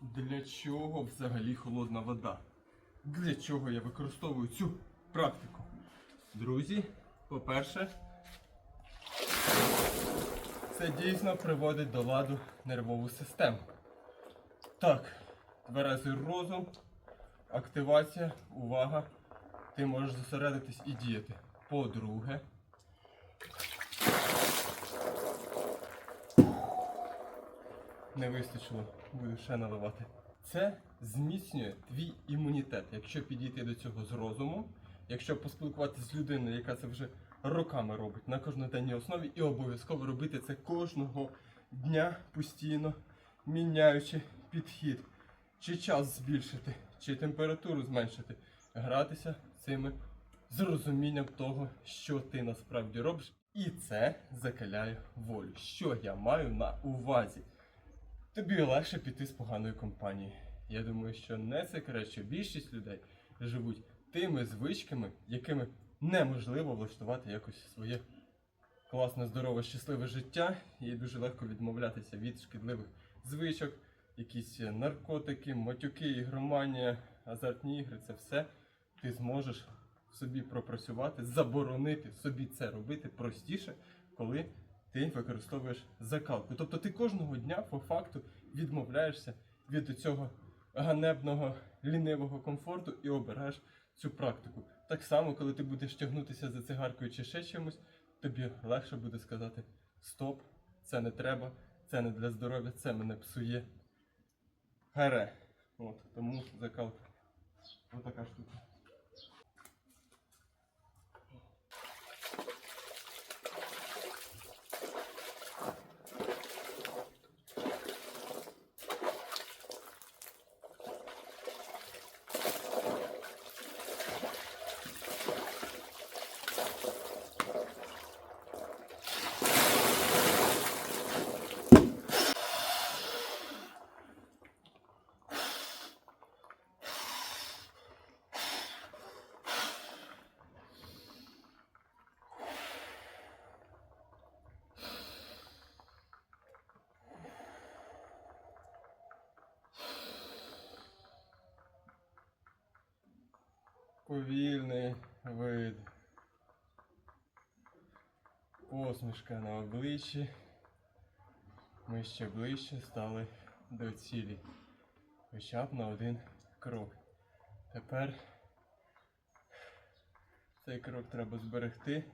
Для чого взагалі холодна вода? Для чого я використовую цю практику? Друзі, по-перше, це дійсно приводить до ладу нервову систему. Так, тверезий розум, активація, увага. Ти можеш зосередитись і діяти. По-друге, не вистачило, буду ще наливати. Це зміцнює твій імунітет. Якщо підійти до цього з розуму, якщо поспілкуватися з людиною, яка це вже роками робить на кожноденній основі, і обов'язково робити це кожного дня постійно, міняючи підхід, чи час збільшити, чи температуру зменшити, гратися цими з розумінням того, що ти насправді робиш. І це закаляє волю. Що я маю на увазі? Тобі легше піти з поганої компанії. Я думаю, що не секрет, що більшість людей живуть тими звичками, якими неможливо влаштувати якось своє класне, здорове, щасливе життя, і дуже легко відмовлятися від шкідливих звичок, якісь наркотики, матюки, ігроманія, азартні ігри це все ти зможеш собі пропрацювати, заборонити собі це робити простіше, коли ти використовуєш закалку. Тобто ти кожного дня по факту відмовляєшся від цього ганебного лінивого комфорту і обираєш цю практику. Так само, коли ти будеш тягнутися за цигаркою чи ще чимось, тобі легше буде сказати: Стоп, це не треба, це не для здоров'я, це мене псує. Гаре. От, тому закалка. Ось така штука. Повільний вид. Посмішка на обличчі. Ми ще ближче стали до цілі. Хоча б на один крок. Тепер цей крок треба зберегти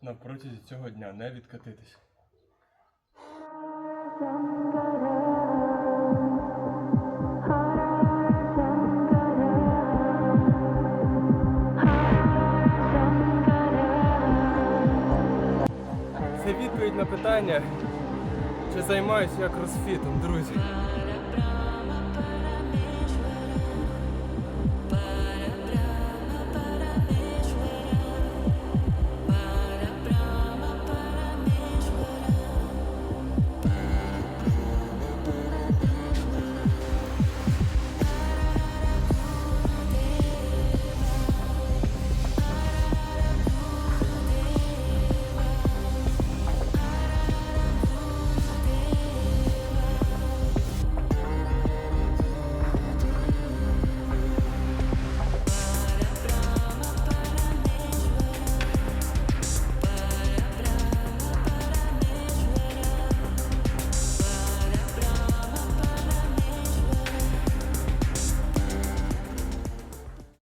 на протязі цього дня, не відкатитись. Відповідь на питання, чи займаюся я кросфітом, друзі.